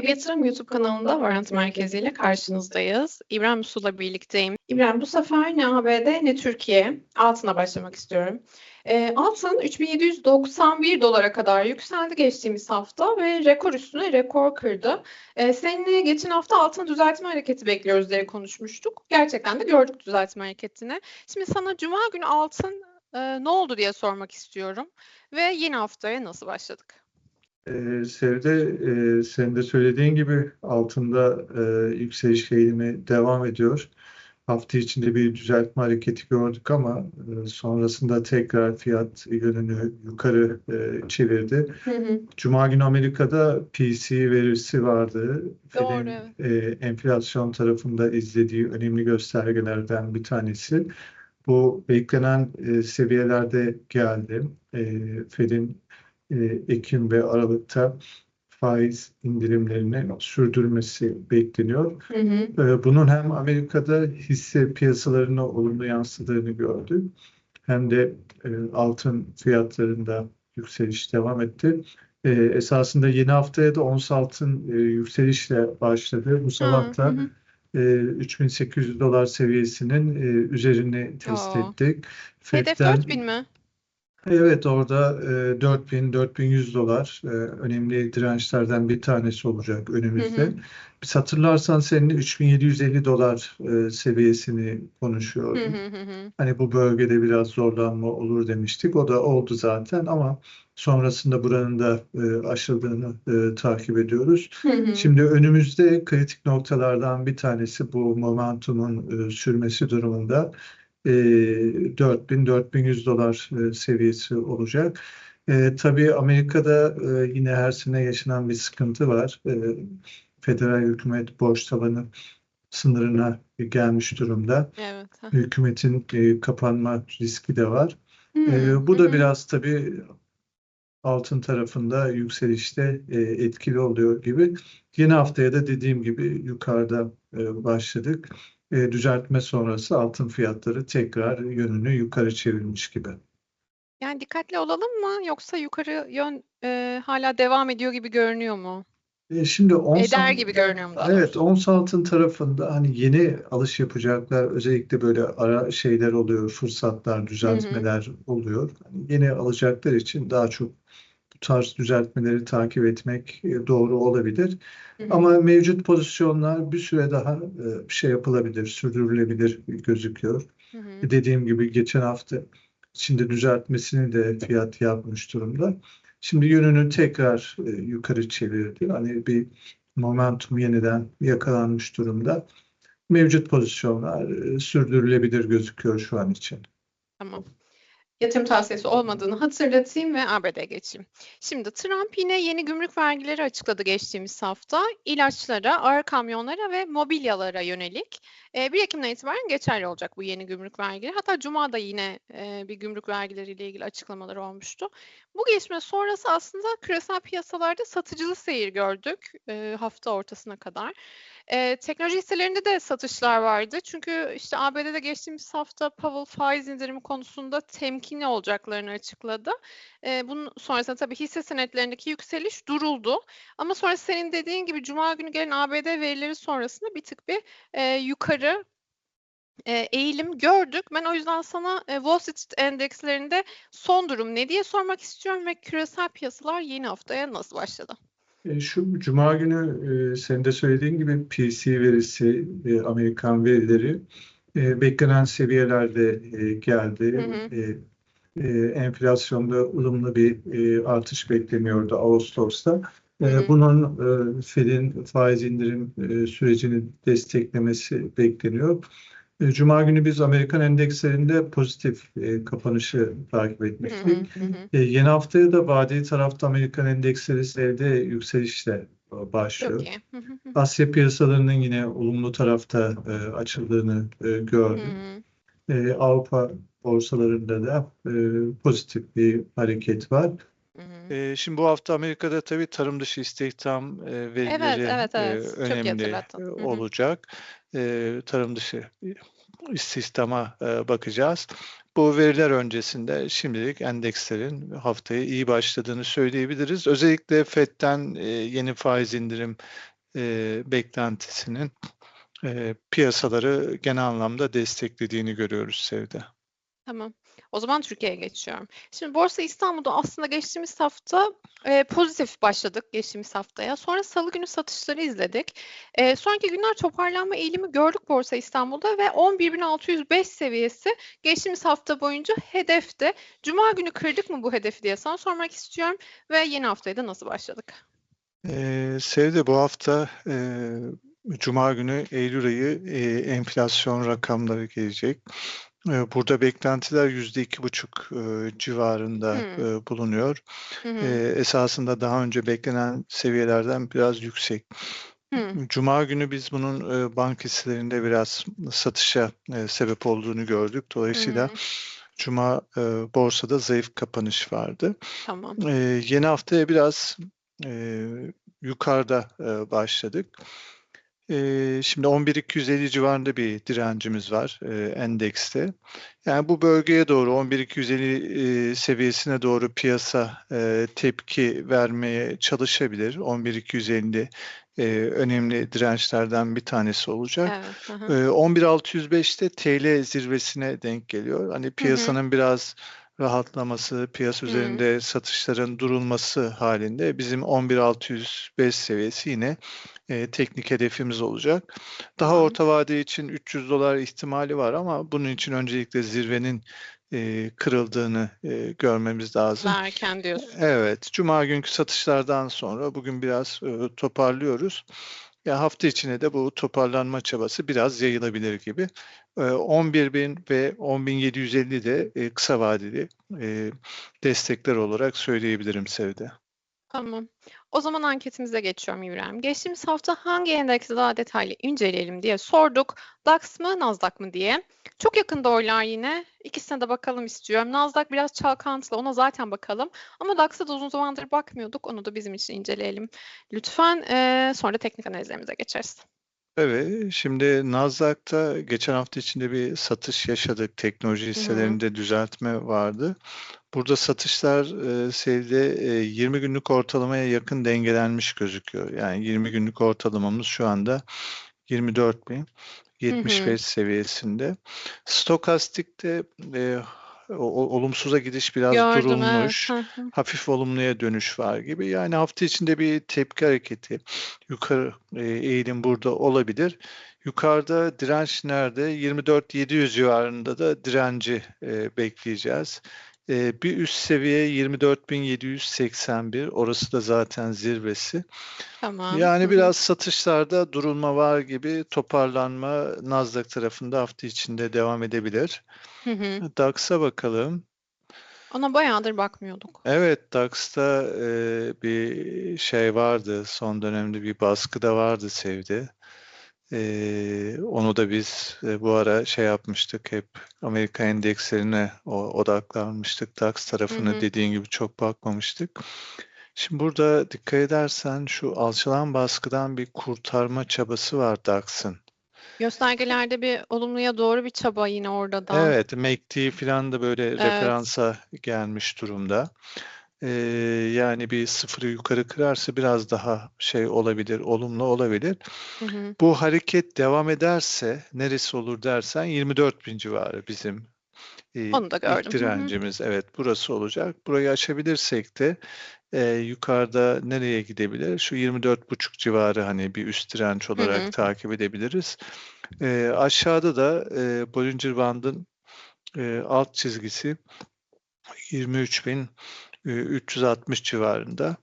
Ev Yatırım YouTube kanalında Varant Merkezi ile karşınızdayız. İbrahim Su'la birlikteyim. İbrahim bu sefer ne ABD ne Türkiye. Altına başlamak istiyorum. E, altın 3791 dolara kadar yükseldi geçtiğimiz hafta ve rekor üstüne rekor kırdı. E, seninle geçen hafta altın düzeltme hareketi bekliyoruz diye konuşmuştuk. Gerçekten de gördük düzeltme hareketini. Şimdi sana Cuma günü altın e, ne oldu diye sormak istiyorum. Ve yeni haftaya nasıl başladık? Ee, Sevde, e, senin de söylediğin gibi altında e, yükseliş eğilimi devam ediyor. Hafta içinde bir düzeltme hareketi gördük ama e, sonrasında tekrar fiyat yönünü yukarı e, çevirdi. Hı hı. Cuma günü Amerika'da PCE verisi vardı. Doğru, Fed'in e, enflasyon tarafında izlediği önemli göstergelerden bir tanesi. Bu beklenen e, seviyelerde geldi. E, Fed'in Ekim ve Aralık'ta faiz indirimlerini sürdürmesi bekleniyor. Hı hı. E, Bunun hem Amerika'da hisse piyasalarına olumlu yansıdığını gördük. Hem de e, altın fiyatlarında yükseliş devam etti. E, esasında yeni haftaya da ons altın e, yükselişle başladı. Bu sabah da hı. e, 3800 dolar seviyesinin e, üzerini test Oo. ettik. Hedef Fed'den 4000 mi? Evet orada e, 4000-4100 dolar e, önemli dirençlerden bir tanesi olacak Hı önümüzde. hı. Biz hatırlarsan seninle 3750 dolar e, seviyesini Hı konuşuyorduk. hı hı hı. Hani bu bölgede biraz zorlanma olur demiştik. O da oldu zaten ama sonrasında buranın da e, aşıldığını e, takip ediyoruz. Hı hı. Şimdi önümüzde kritik noktalardan bir tanesi bu momentumun e, sürmesi durumunda e, 4000-4100 dolar e, seviyesi olacak. E, tabii Amerika'da e, yine her sene yaşanan bir sıkıntı var. E, federal hükümet borç tavanı sınırına gelmiş durumda. Evet. Hükümetin e, kapanma riski de var. E, bu da biraz tabii altın tarafında yükselişte e, etkili oluyor gibi. Yeni haftaya da dediğim gibi yukarıda e, başladık. E, düzeltme sonrası altın fiyatları tekrar yönünü yukarı çevirmiş gibi. Yani dikkatli olalım mı yoksa yukarı yön e, hala devam ediyor gibi görünüyor mu? E, şimdi ons Eder gibi görünüyor mu evet ons altın tarafında hani yeni alış yapacaklar özellikle böyle ara şeyler oluyor, fırsatlar, Hı hı. düzeltmeler oluyor. Hani yeni alacaklar için daha çok tarz düzeltmeleri takip etmek e, doğru olabilir. Hı hı. Ama mevcut pozisyonlar bir süre daha e, bir şey yapılabilir, sürdürülebilir gözüküyor. Hı hı. Dediğim gibi geçen hafta içinde düzeltmesini de fiyat yapmış durumda. Şimdi yönünü tekrar e, yukarı çevirdi. Hani bir momentum yeniden yakalanmış durumda. Mevcut pozisyonlar e, sürdürülebilir gözüküyor şu an için. Tamam. Yatırım tavsiyesi olmadığını hatırlatayım ve ABD'ye geçeyim. Şimdi Trump yine yeni gümrük vergileri açıkladı geçtiğimiz hafta. İlaçlara, ağır kamyonlara ve mobilyalara yönelik. E, 1 Ekim'den itibaren geçerli olacak bu yeni gümrük vergileri. Hatta Cuma'da yine e, bir gümrük vergileriyle ilgili açıklamalar olmuştu. Bu gelişme sonrası aslında küresel piyasalarda satıcılı seyir gördük e, hafta ortasına kadar. E, teknoloji hisselerinde de satışlar vardı. Çünkü işte ABD'de geçtiğimiz hafta Powell faiz indirimi konusunda temkinli olacaklarını açıkladı. E, bunun sonrasında tabii hisse senetlerindeki yükseliş duruldu. Ama sonra senin dediğin gibi Cuma günü gelen ABD verileri sonrasında bir tık bir e, yukarı e, eğilim gördük. Ben o yüzden sana e, Wall Street endekslerinde son durum ne diye sormak istiyorum ve küresel piyasalar yeni haftaya nasıl başladı? E, Şu Cuma günü e, senin de söylediğin gibi PC verisi, e, Amerikan verileri beklenen seviyelerde geldi. Hı hı. Enflasyonda ılımlı bir artış bekleniyordu Ağustos'ta. Hı bunun Fed'in faiz indirim sürecini desteklemesi bekleniyor. E, Cuma günü biz Amerikan endekslerinde pozitif e, kapanışı takip etmiştik. hı, hı hı. E, yeni haftaya da vadeli tarafta Amerikan endeksleri sevde yükselişle e, başlıyor. Hı hı. Asya piyasalarının yine olumlu tarafta e, açıldığını e, Hı gördük. hı. E, Avrupa borsalarında da e, pozitif bir hareket var. Hı hı. Ee, şimdi bu hafta Amerika'da tabii tarım dışı istihdam e, Evet, verileri evet, e, evet. Çok iyi önemli hatırlattın. e, Hı hı. olacak. E, tarım dışı istihdama e, bakacağız. Bu veriler öncesinde şimdilik endekslerin haftaya iyi başladığını söyleyebiliriz. Özellikle FED'den e, yeni faiz indirim e, beklentisinin e, piyasaları genel anlamda desteklediğini görüyoruz Sevde. Tamam. O zaman Türkiye'ye geçiyorum. Şimdi Borsa İstanbul'da aslında geçtiğimiz hafta e, pozitif başladık geçtiğimiz haftaya. Sonra Salı günü satışları izledik. E, sonraki günler toparlanma eğilimi gördük Borsa İstanbul'da ve 11.605 seviyesi geçtiğimiz hafta boyunca hedefti. Cuma günü kırdık mı bu hedefi diye sana sormak istiyorum ve yeni haftaya da nasıl başladık? Ee, Sevde bu hafta e, Cuma günü Eylül ayı e, enflasyon rakamları gelecek. Burada beklentiler yüzde iki buçuk civarında Hmm. bulunuyor. E, esasında daha önce beklenen seviyelerden biraz yüksek. Hı. Cuma günü biz bunun bank hisselerinde biraz satışa sebep olduğunu gördük. Dolayısıyla Hı. Cuma borsada zayıf kapanış vardı. Tamam. Yeni haftaya biraz yukarıda başladık. Şimdi 11.250 civarında bir direncimiz var e, endekste. Yani bu bölgeye doğru 11.250 e, seviyesine doğru piyasa e, tepki vermeye çalışabilir. 11.250 e, önemli dirençlerden bir tanesi olacak. Evet. hı hı. Ee, 11.605'te TL zirvesine denk geliyor. Hani piyasanın biraz rahatlaması, piyasa Hı. üzerinde satışların durulması halinde bizim 11.605 seviyesi yine e, teknik hedefimiz olacak. Daha orta vade için 300 dolar ihtimali var ama bunun için öncelikle zirvenin e, kırıldığını e, görmemiz lazım. Daha erken diyorsun. Evet, Cuma günkü satışlardan sonra bugün biraz e, toparlıyoruz. Ya hafta içine de bu toparlanma çabası biraz yayılabilir gibi. E, 11.000 ve 10.750 de e, kısa vadeli e, destekler olarak söyleyebilirim Sevde. Tamam. O zaman anketimize geçiyorum İbrahim. Geçtiğimiz hafta hangi endeksi daha detaylı inceleyelim diye sorduk. DAX mı, Nasdaq mı diye. Çok yakında oylar yine. İkisine de bakalım istiyorum. Nasdaq biraz çalkantılı, ona zaten bakalım. Ama DAX'a da uzun zamandır bakmıyorduk. Onu da bizim için inceleyelim. Lütfen eee, sonra teknik analizlerimize geçeriz. Evet, şimdi Nasdaq'ta geçen hafta içinde bir satış yaşadık. Teknoloji hisselerinde düzeltme vardı. Burada satışlar e, sevde e, 20 günlük ortalamaya yakın dengelenmiş gözüküyor. Yani 20 günlük ortalamamız şu anda 24.075 seviyesinde. Stokastikte e, o- olumsuza gidiş biraz Gördüm, evet. durulmuş. Hı. hafif olumluya dönüş var gibi. Yani hafta içinde bir tepki hareketi, yukarı e, eğilim burada olabilir. Yukarıda direnç nerede? 24.700 civarında da direnci e, bekleyeceğiz. E, bir üst seviye 24.781. Orası da zaten zirvesi. Tamam. Yani Hı biraz satışlarda durulma var gibi toparlanma Nasdaq tarafında hafta içinde devam edebilir. Hı hı. DAX'a bakalım. Ona bayağıdır bakmıyorduk. Evet, DAX'ta e, bir şey vardı. Son dönemde bir baskı da vardı Sevdi. E, onu da biz e, bu ara şey yapmıştık. Hep Amerika endekslerine o, odaklanmıştık. DAX Hı hı. dediğin gibi çok bakmamıştık. Şimdi burada dikkat edersen şu alçalan baskıdan bir kurtarma çabası var DAX'ın. Göstergelerde bir olumluya doğru bir çaba yine orada da. Evet, MACD falan da böyle referansa gelmiş durumda. Ee, yani bir sıfırı yukarı kırarsa biraz daha şey olabilir, olumlu olabilir. Hı hı. Bu hareket devam ederse neresi olur dersen 24 bin civarı bizim e, Onu da gördüm. Hı hı. direncimiz. Evet, burası olacak. Burayı aşabilirsek de e, yukarıda nereye gidebilir? Şu 24,5 civarı hani bir üst direnç olarak hı. takip edebiliriz. E, aşağıda da e, Bollinger Band'ın e, alt çizgisi 23.360 civarında.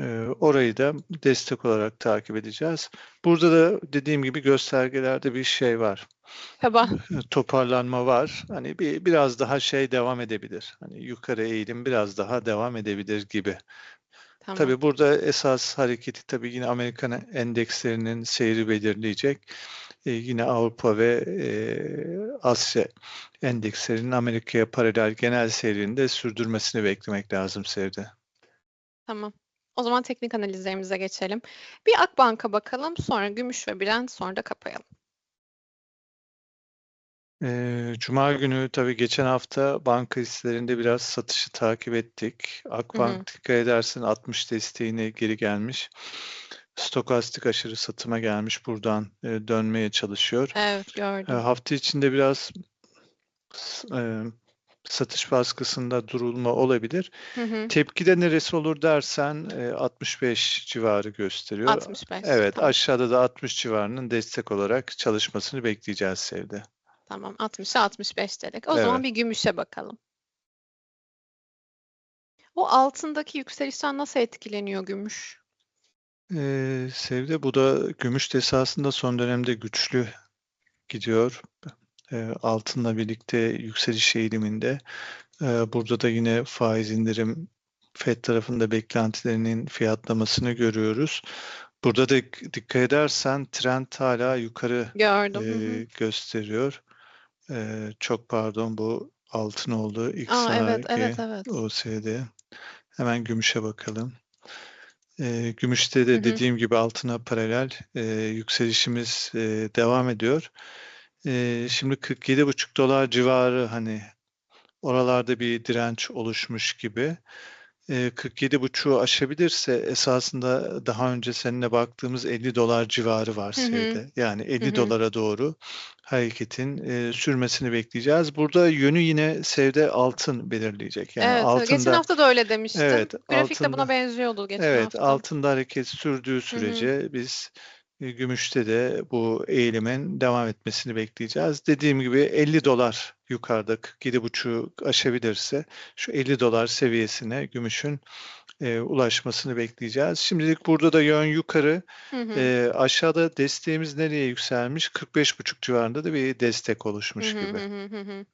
E, orayı da destek olarak takip edeceğiz. Burada da dediğim gibi göstergelerde bir şey var. Çaba. Toparlanma var. Hani bir biraz daha şey devam edebilir. Hani yukarı eğilim biraz daha devam edebilir gibi. Tamam. Tabii burada esas hareketi tabii yine Amerikan endekslerinin seyri belirleyecek. Ee, yine Avrupa ve e, Asya endekslerinin Amerika'ya paralel genel seyrini de sürdürmesini beklemek lazım seyrde. Tamam. O zaman teknik analizlerimize geçelim. Bir Akbank'a bakalım, sonra Gümüş ve Brent, sonra da kapayalım. Ee, Cuma günü tabii geçen hafta banka hisselerinde biraz satışı takip ettik. Akbank dikkat edersin 60 desteğine geri gelmiş. Stokastik aşırı satıma gelmiş. Buradan e, dönmeye çalışıyor. Evet E, gördüm. hafta içinde biraz e, satış baskısında durulma olabilir. Hı hı. Tepkide neresi olur dersen e, 65 civarı gösteriyor. 65. Evet, Tamam. aşağıda da 60 civarının destek olarak çalışmasını bekleyeceğiz Sevde. Tamam 60'a 65 dedik. O zaman Evet. bir gümüşe bakalım. O altındaki yükselişten nasıl etkileniyor gümüş? Ee, Sevde bu da gümüş de esasında son dönemde güçlü gidiyor. Ee, altınla birlikte yükseliş eğiliminde. Ee, burada da yine faiz indirim FED tarafında beklentilerinin fiyatlamasını görüyoruz. Burada da dikkat edersen trend hala yukarı Gördüm. E, hı. gösteriyor. Ee, çok pardon bu altın oldu. İlk Aa evet evet evet. OSD. Hemen gümüşe bakalım. Ee, gümüşte de Hı hı. dediğim gibi altına paralel e, yükselişimiz e, devam ediyor. E, şimdi 47,5 dolar civarı hani oralarda bir direnç oluşmuş gibi. E, 47,5'u aşabilirse esasında daha önce seninle baktığımız 50 dolar civarı var Hı hı. sevde. Yani 50 hı. dolara doğru hareketin e, sürmesini bekleyeceğiz. Burada yönü yine sevde altın belirleyecek. Yani Evet, evet. geçen altında hafta da öyle demiştin. Evet, Grafikte buna altında- benziyordu geçen Evet, hafta. altında hareket sürdüğü sürece biz e, gümüşte de bu eğilimin devam etmesini bekleyeceğiz. Dediğim gibi 50 dolar yukarıda 47,5'u aşabilirse şu 50 dolar seviyesine gümüşün e, ulaşmasını bekleyeceğiz. Şimdilik burada da yön yukarı. Hı hı. E, aşağıda desteğimiz nereye yükselmiş? 45,5 civarında da bir destek Hı oluşmuş hı gibi. hı hı hı hı.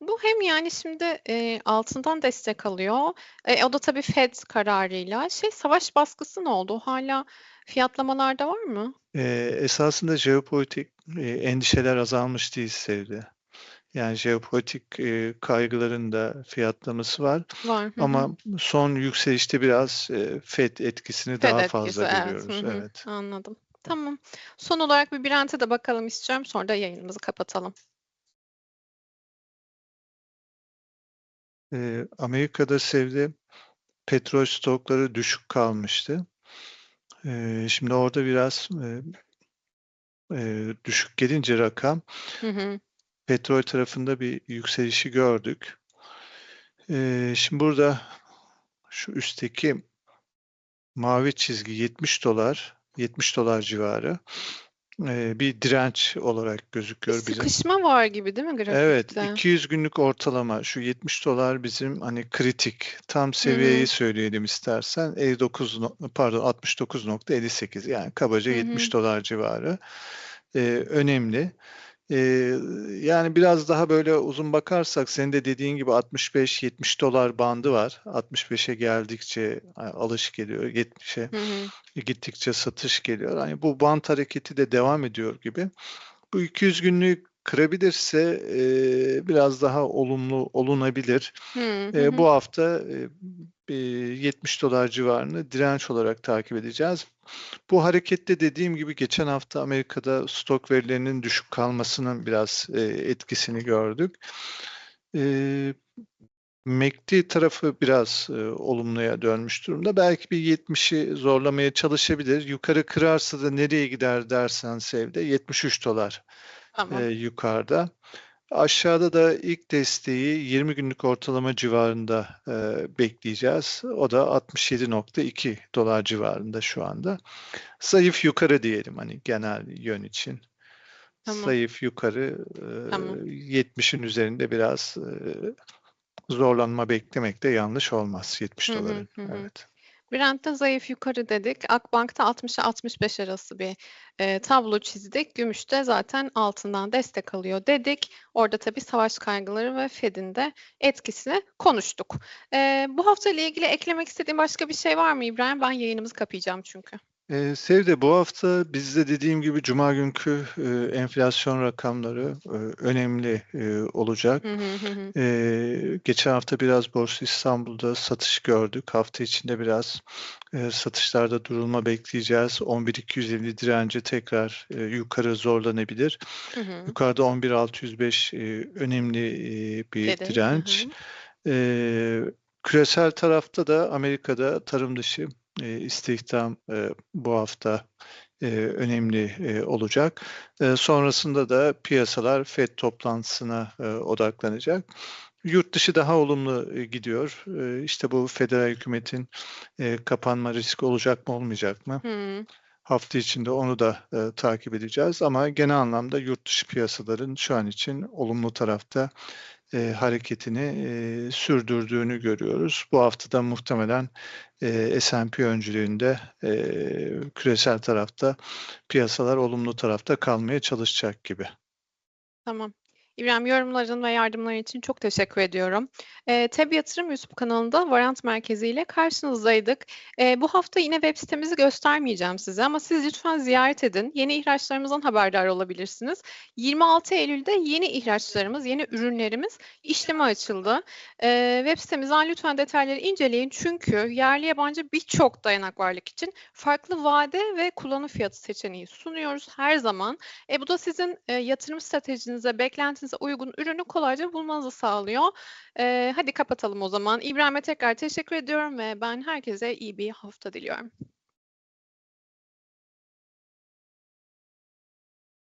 Bu hem yani şimdi e, altından destek alıyor. E, o da tabii Fed kararıyla. Şey savaş baskısı ne oldu? Hala fiyatlamalarda var mı? E, esasında jeopolitik e, endişeler azalmış değil sevdi. Yani jeopolitik e, kaygıların da fiyatlaması var. Var. Hı hı. Ama son yükselişte biraz e, FED etkisini Fed daha etkisi, fazla evet. görüyoruz. Hı hı. Evet. Anladım. Tamam. Son olarak bir Brent'e de bakalım istiyorum. Sonra da yayınımızı kapatalım. E, Amerika'da sevdi petrol stokları düşük kalmıştı. E, şimdi orada biraz e, e, düşük gelince rakam Hı hı. petrol tarafında bir yükselişi gördük. E, şimdi burada şu üstteki mavi çizgi 70 dolar, 70 dolar civarı e, bir direnç olarak Bir gözüküyor bizim. sıkışma var gibi değil mi Evet, grafikte? 200 günlük ortalama şu 70 dolar bizim hani kritik. Tam seviyeyi hı. söyleyelim istersen 59 no- pardon 69.58 yani kabaca Hı hı. 70 dolar civarı Ee, önemli. Ee, yani biraz daha böyle uzun bakarsak senin de dediğin gibi 65-70 dolar bandı var. 65'e geldikçe alış geliyor, 70'e Hı hı. gittikçe satış geliyor. Hani bu bant hareketi de devam ediyor gibi. Bu 200 günlük kırabilirse e, biraz daha olumlu olunabilir. Hı hı E, bu hafta e, 70 dolar civarını direnç olarak takip edeceğiz. Bu harekette dediğim gibi geçen hafta Amerika'da stok verilerinin düşük kalmasının biraz e, etkisini gördük. E, MACD tarafı biraz e, olumluya dönmüş durumda. Belki bir 70'i zorlamaya çalışabilir. Yukarı kırarsa da nereye gider dersen sevde 73 dolar Tamam. e, yukarıda. Aşağıda da ilk desteği 20 günlük ortalama civarında e, bekleyeceğiz. O da 67.2 dolar civarında şu anda. Zayıf yukarı diyelim hani genel yön için. Tamam. Zayıf yukarı e, Tamam. 70'in üzerinde biraz e, zorlanma beklemek de yanlış olmaz 70 Hı hı, doların. hı hı. Evet. Brent'te zayıf yukarı dedik. Akbank'ta 60'a 65 arası bir e, tablo çizdik. Gümüşte zaten altından destek alıyor dedik. Orada tabii savaş kaygıları ve Fed'in de etkisini konuştuk. E, bu hafta ile ilgili eklemek istediğin başka bir şey var mı İbrahim? Ben yayınımızı kapayacağım çünkü. Ee, Sevde bu hafta bizde dediğim gibi Cuma günkü e, enflasyon rakamları e, önemli e, olacak. Ee, geçen hafta biraz Borsa İstanbul'da satış gördük. Hafta içinde biraz e, satışlarda durulma bekleyeceğiz. 11.250 direnci tekrar e, yukarı zorlanabilir. Hı hı. Yukarıda 11.605 e, önemli e, bir Dedin. Hı direnç. hı. Ee, küresel tarafta da Amerika'da tarım dışı e, istihdam e, bu hafta e, önemli e, olacak. E, sonrasında da piyasalar FED toplantısına e, odaklanacak. Yurt dışı daha olumlu e, gidiyor. E, işte bu federal hükümetin e, kapanma riski olacak mı olmayacak mı? Hı. Hafta içinde onu da e, takip edeceğiz ama genel anlamda yurt dışı piyasaların şu an için olumlu tarafta e, hareketini e, sürdürdüğünü görüyoruz. Bu haftada muhtemelen e, S&P öncülüğünde e, küresel tarafta piyasalar olumlu tarafta kalmaya çalışacak gibi. Tamam. İbrahim yorumların ve yardımların için çok teşekkür ediyorum. Eee TEB Yatırım YouTube kanalında Varant Merkezi ile karşınızdaydık. Eee, bu hafta yine web sitemizi göstermeyeceğim size ama siz lütfen ziyaret edin. Yeni ihraçlarımızdan haberdar olabilirsiniz. 26 Eylül'de yeni ihraçlarımız, yeni ürünlerimiz işleme açıldı. Eee, web sitemizden lütfen detayları inceleyin çünkü yerli yabancı birçok dayanak varlık için farklı vade ve kullanım fiyatı seçeneği sunuyoruz her zaman. E, bu da sizin e, yatırım stratejinize, beklentinize uygun ürünü kolayca bulmanızı sağlıyor. E, hadi kapatalım o zaman. İbrahim'e tekrar teşekkür ediyorum ve ben herkese iyi bir hafta diliyorum.